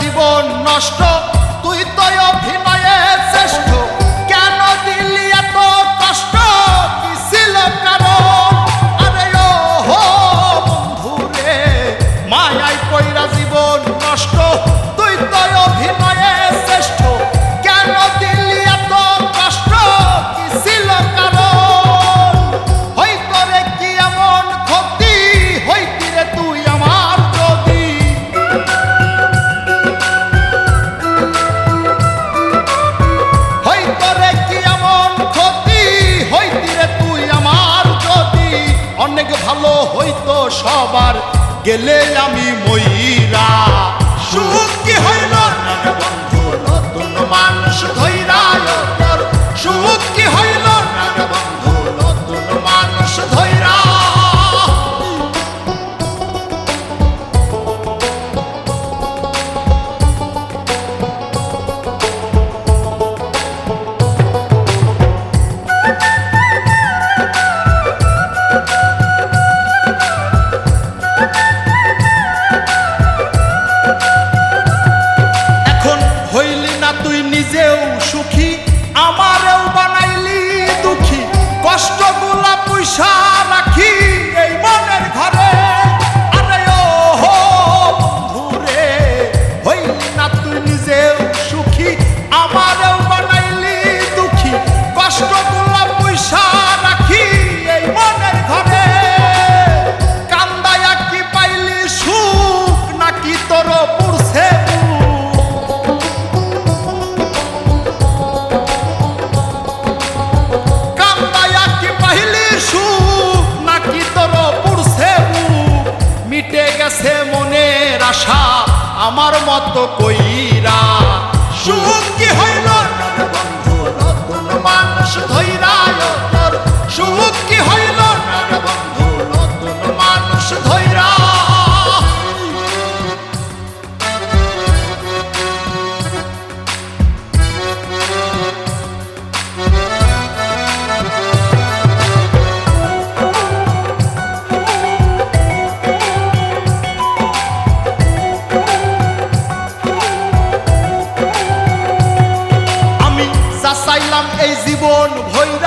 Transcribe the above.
জীবন নষ্ট তুই তো অভিনয়ে শ্রেষ্ঠ। ভালো হইতো সবার গেলে আমি ময়রা সুখ কি হইল আমার আমার মতো কই জীবন ভৈরা